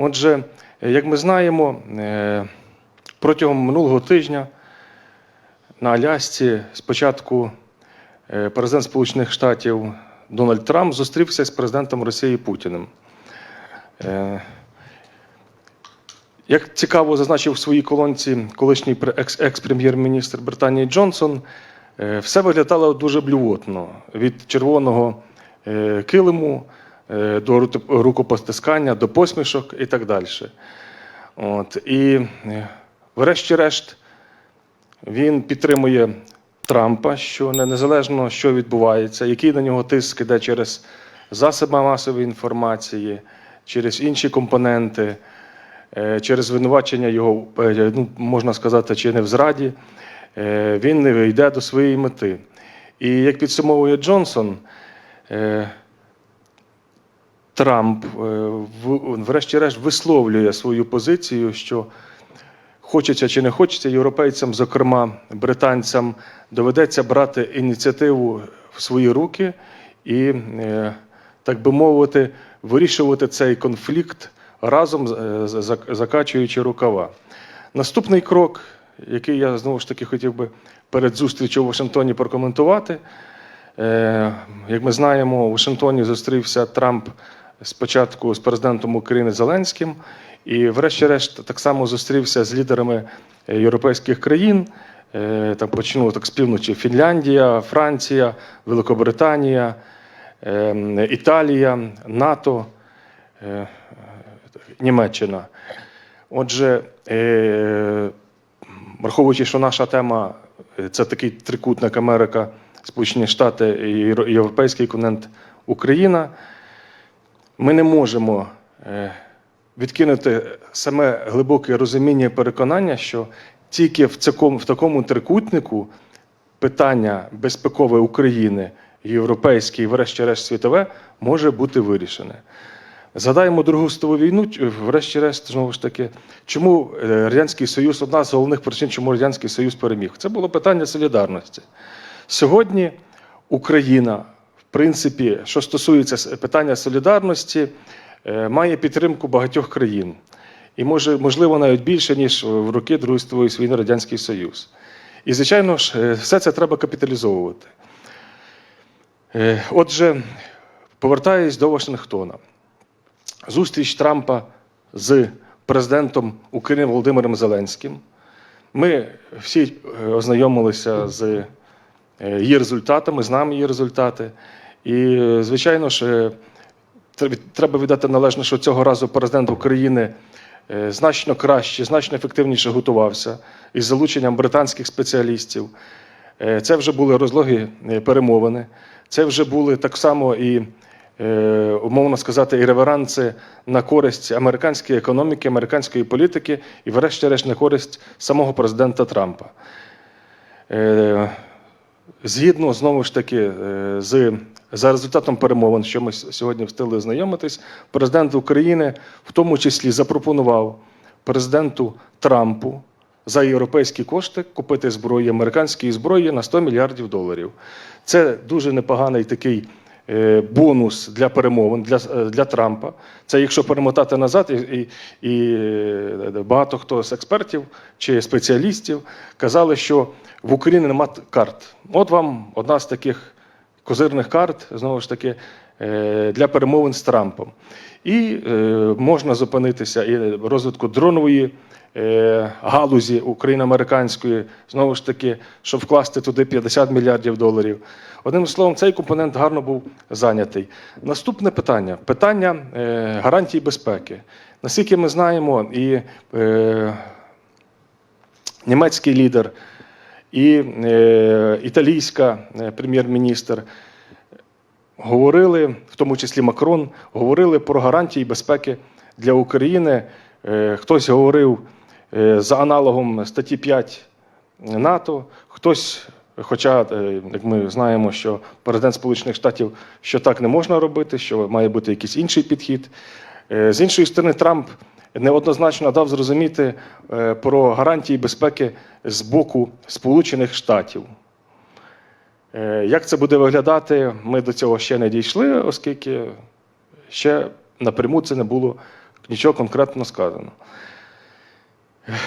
Отже, як ми знаємо, е, протягом минулого тижня на Алясці спочатку е, президент Сполучених Штатів Дональд Трамп зустрівся з президентом Росії Путіним. Е, Як цікаво зазначив в своїй колонці колишній пре- екс- екс-прем'єр-міністр Британії Джонсон, все виглядало дуже блювотно від червоного килиму до рукопостискання, до посмішок і так далі. От, і, е, врешті-решт, він підтримує Трампа, що незалежно що відбувається, який на нього тиск іде через засоби масової інформації, через інші компоненти, е, через звинувачення його, е, ну, можна сказати, чи не в зраді, е, він йде до своєї мети. І як підсумовує Джонсон, е, Трамп, е, врешті-решт, висловлює свою позицію, що хочеться чи не хочеться, європейцям, зокрема британцям, доведеться брати ініціативу в свої руки і, е, так би мовити, вирішувати цей конфлікт разом е, закачуючи рукава. Наступний крок, який я знову ж таки хотів би перед зустрічю у Вашингтоні прокоментувати. Як ми знаємо, у Вашингтоні зустрівся Трамп спочатку з президентом України Зеленським, і, врешті-решт, так само зустрівся з лідерами е, європейських країн. Е, Там почну так з півночі: Фінляндія, Франція, Великобританія, е, Італія, НАТО, Німеччина. Отже, враховуючи, що наша тема це такий трикутник Америка, Сполучені Штати і Європейський континент Україна, ми не можемо е, відкинути саме глибоке розуміння і переконання, що тільки в цякому, в такому трикутнику питання безпекове України, європейське і, врешті-решт, світове може бути вирішене. Згадаємо Другу світову війну, врешті-решт, знову ж таки, чому е, Радянський Союз, одна з головних причин, чому Радянський Союз переміг. Це було питання солідарності. Сьогодні Україна, принципі, що стосується питання солідарності, е, має підтримку багатьох країн. І може, можливо, навіть більше, ніж в роки Другої війни Радянський Союз. І, звичайно ж, е, все це треба капіталізовувати. Е, Отже, повертаюсь до Вашингтона зустріч Трампа з президентом України Володимиром Зеленським. Ми всі ознайомилися з е, її результатами, знаємо її результати. І, е, звичайно ж, е, треба віддати належне, що цього разу президент України значно краще, значно ефективніше готувався із залученням британських спеціалістів. Це вже були розлоги перемовини, це вже були так само і, умовно сказати, і реверанси на користь американської економіки, американської політики і, врешті-решт, на користь самого президента Трампа. Згідно знову ж таки е, з за результатом перемовин, що ми сьогодні встигли ознайомитись, президент України в тому числі запропонував президенту Трампу за європейські кошти купити зброї, американської зброї на 100 мільярдів доларів. Це дуже непоганий такий бонус для перемовин для, е, для Трампа. Це якщо перемотати назад, і, і, і е, багато хто з експертів чи спеціалістів казали, що в Україні немає карт. От вам одна з таких козирних карт, знову ж таки, е, для перемовин з Трампом. І е, можна зупинитися і розвитку дронової е, галузі україно-американської, знову ж таки, щоб вкласти туди 50 мільярдів доларів. Одним словом, цей компонент гарно був зайнятий. Наступне питання питання е, гарантій безпеки. Наскільки ми знаємо, і е, німецький лідер, і е, італійська е, прем'єр-міністр говорили, в тому числі Макрон, говорили про гарантії безпеки для України. Е, Хтось говорив е, за аналогом статті 5 НАТО, хтось, хоча, е, як ми знаємо, що президент Сполучених Штатів, що так не можна робити, що має бути якийсь інший підхід. З іншої сторони, Трамп неоднозначно дав зрозуміти про гарантії безпеки з боку Сполучених Штатів. Е, Як це буде виглядати, ми до цього ще не дійшли, оскільки ще напряму це не було нічого конкретно сказано.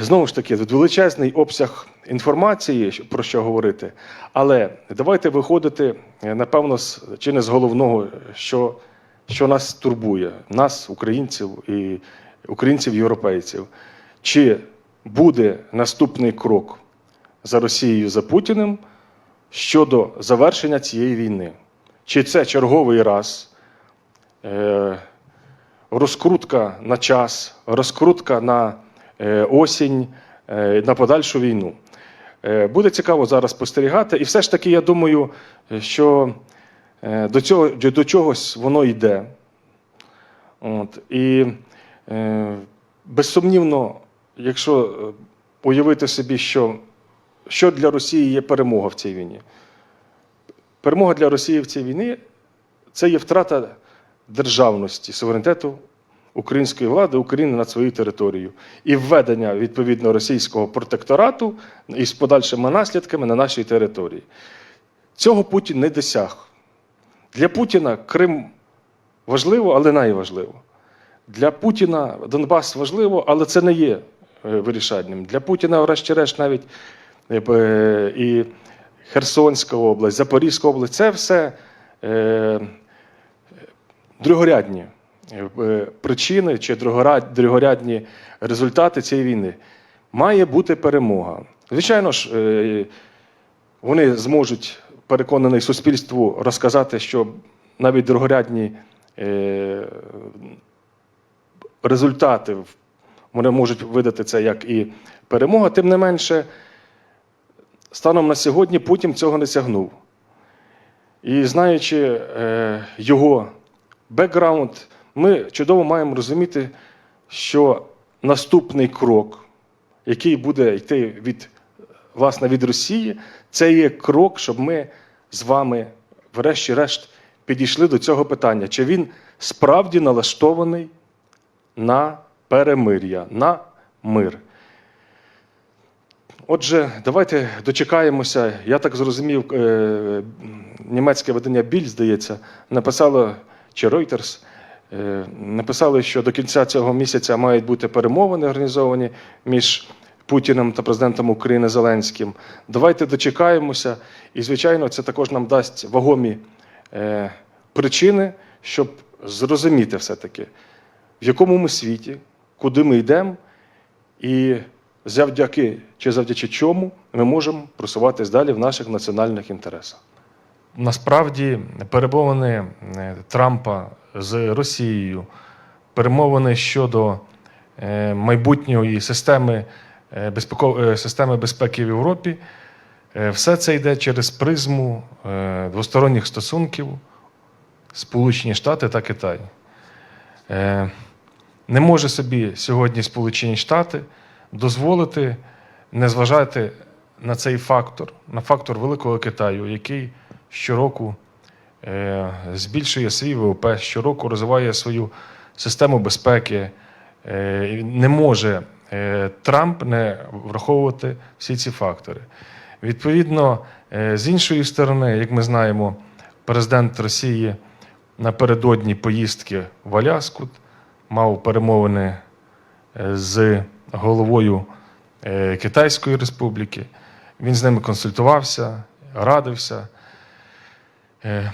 Знову ж таки, величезний обсяг інформації, про що говорити. Але давайте виходити, е, напевно, чи не з головного, що, що нас турбує, нас, українців і українців, європейців. Чи буде наступний крок за Росією за Путіним щодо завершення цієї війни? Чи це черговий раз? Е, розкрутка на час, розкрутка на е, осінь, е, на подальшу війну. Буде цікаво зараз спостерігати, і все ж таки, я думаю, що до, цього, до чогось воно йде. От, і безсумнівно, якщо уявити собі, що, що для Росії є перемога в цій війні. Перемога для Росії в цій війні це є втрата державності, суверенітету української влади України над своєю територією і введення відповідно російського протекторату із подальшими наслідками на нашій території. Цього Путін не досяг. Для Путіна Крим важливо, але найважливо. Для Путіна Донбас важливо, але це не є е, вирішальним. Для Путіна, врешті-решт, навіть і Херсонська область, Запорізька область це все е, другорядні е, причини чи другорядні результати цієї війни. Має бути перемога. Звичайно ж, е, вони зможуть переконаний суспільству розказати, що навіть другорядні е, результати вони можуть видати це як і перемога, тим не менше, станом на сьогодні Путін цього не сягнув. І знаючи е, його бекграунд, ми чудово маємо розуміти, що наступний крок, який буде йти від, власне, від Росії, це є крок, щоб ми з вами, врешті-решт, підійшли до цього питання, чи він справді налаштований на перемир'я, на мир. Отже, давайте дочекаємося. Я так зрозумів, е, німецьке видання Біль, здається, написало, чи Reuters, е, написали, що до кінця цього місяця мають бути перемовини організовані між Путіним та президентом України Зеленським. Давайте дочекаємося. І, звичайно, це також нам дасть вагомі е, причини, щоб зрозуміти все-таки, в якому ми світі, куди ми йдемо, і завдяки чи завдячи чому ми можемо просуватись далі в наших національних інтересах. Насправді, перемовини е, Трампа з Росією, перемовини щодо е, майбутньої системи, е, системи безпеки в Європі, все це йде через призму двосторонніх стосунків Сполучені Штати та Китай. Не може собі сьогодні Сполучені Штати дозволити не зважати на цей фактор, на фактор Великого Китаю, який щороку е, збільшує свій ВВП, щороку розвиває свою систему безпеки. Е, Не може е, Трамп не враховувати всі ці фактори. Відповідно, з іншої сторони, як ми знаємо, президент Росії напередодні поїздки в Аляску мав перемовини з головою е, Китайської Республіки. Він з ними консультувався, радився. Е,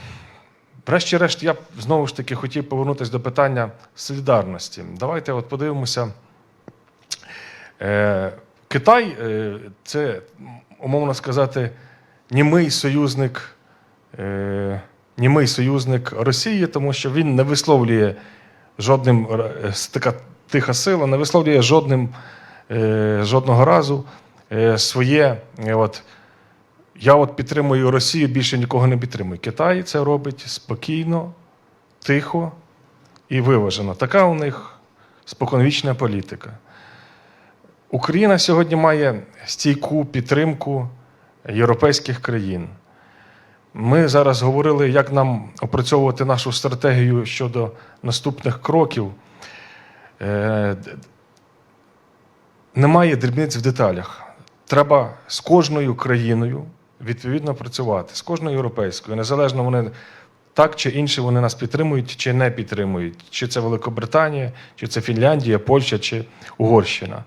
Врешті-решт, я знову ж таки хотів повернутися до питання солідарності. Давайте от подивимося. Е, Китай це, умовно сказати, німий союзник, німий союзник Росії, тому що він не висловлює жодним тиха сила, не висловлює жодним, е, жодного разу е, своє. е, От, я от підтримую Росію, більше нікого не підтримую. Китай це робить спокійно, тихо і виважено. Така у них споконвічна політика. Україна сьогодні має стійку підтримку європейських країн. Ми зараз говорили, як нам опрацьовувати нашу стратегію щодо наступних кроків. Е, Немає дрібниць в деталях. Треба з кожною країною відповідно працювати, з кожною європейською, незалежно вони так чи інше вони нас підтримують чи не підтримують. Чи це Великобританія, чи це Фінляндія, Польща чи Угорщина.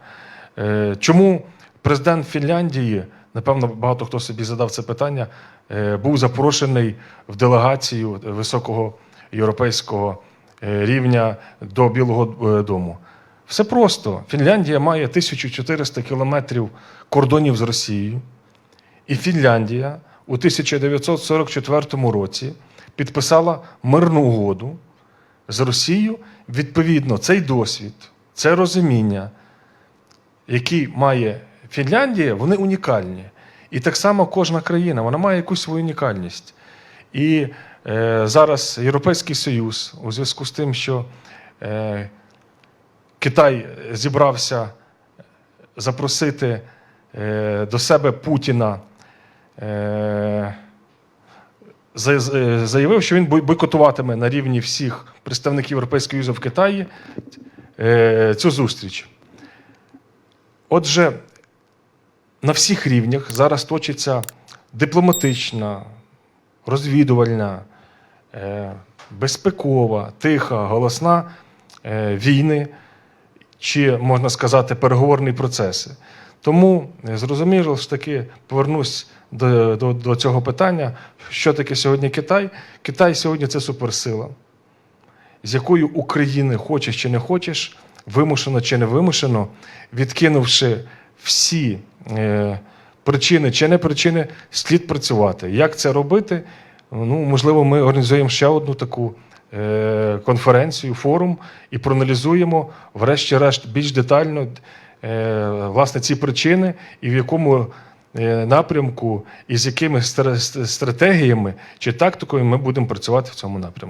Е, Чому президент Фінляндії, напевно, багато хто собі задав це питання, е, був запрошений в делегацію високого європейського рівня до Білого е, Дому? Все просто. Фінляндія має 1400 кілометрів кордонів з Росією. І Фінляндія у 1944 році підписала мирну угоду з Росією. Відповідно, цей досвід, це розуміння, який має Фінляндія, вони унікальні. І так само кожна країна, вона має якусь свою унікальність. І е, зараз Європейський Союз, у зв'язку з тим, що е, Китай зібрався запросити е, до себе Путіна, е, заявив, що він бойкотуватиме на рівні всіх представників Європейського Союзу в Китаї е, цю зустріч. Отже, на всіх рівнях зараз точиться дипломатична, розвідувальна, е, безпекова, тиха, голосна е, війни, чи, можна сказати, переговорні процеси. Тому е, зрозуміло ж таки повернусь до, до, до цього питання, що таке сьогодні Китай. Китай сьогодні це суперсила, з якою України хочеш чи не хочеш, вимушено чи не вимушено, відкинувши всі е, причини чи не причини, слід працювати. Як це робити? Ну, можливо, ми організуємо ще одну таку е, конференцію, форум і проаналізуємо, врешті-решт, більш детально е, власне ці причини і в якому е, напрямку і з якими стра- стратегіями чи тактикою ми будемо працювати в цьому напрямку.